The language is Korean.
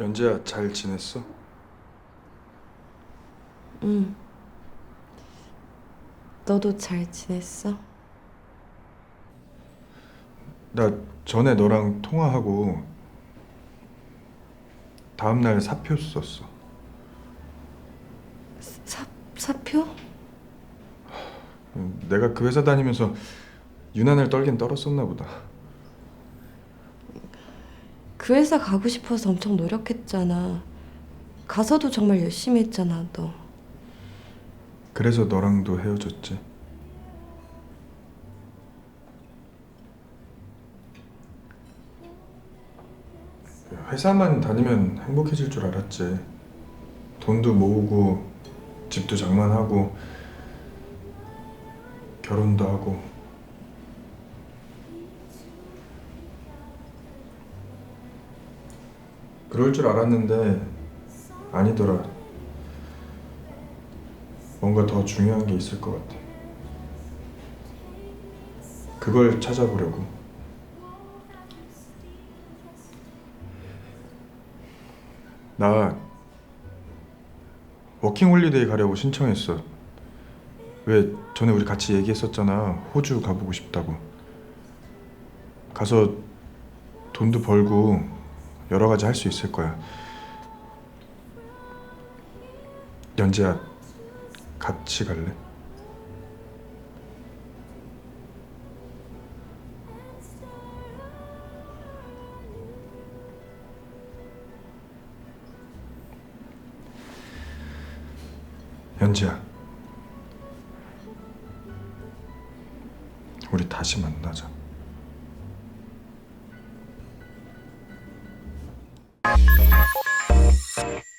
연재야 잘 지냈어? 응. 너도 잘 지냈어? 나 전에 너랑 통화하고 다음 날 사표 썼어. 사 사표? 내가 그 회사 다니면서 유난을 떨긴 떨었었나 보다. 그 회사 가고 싶어서 엄청 노력했잖아. 가서도 정말 열심히 했잖아, 너. 그래서 너랑도 헤어졌지. 회사만 다니면 행복해질 줄 알았지. 돈도 모으고 집도 장만하고 결혼도 하고 그럴 줄 알았는데 아니더라. 뭔가 더 중요한 게 있을 것 같아. 그걸 찾아보려고. 나 워킹 홀리데이 가려고 신청했어. 왜 전에 우리 같이 얘기했었잖아. 호주 가보고 싶다고. 가서 돈도 벌고 여러 가지 할 수 있을 거야. 연재야, 같이 갈래? 연지야, 우리 다시 만나자. Peace.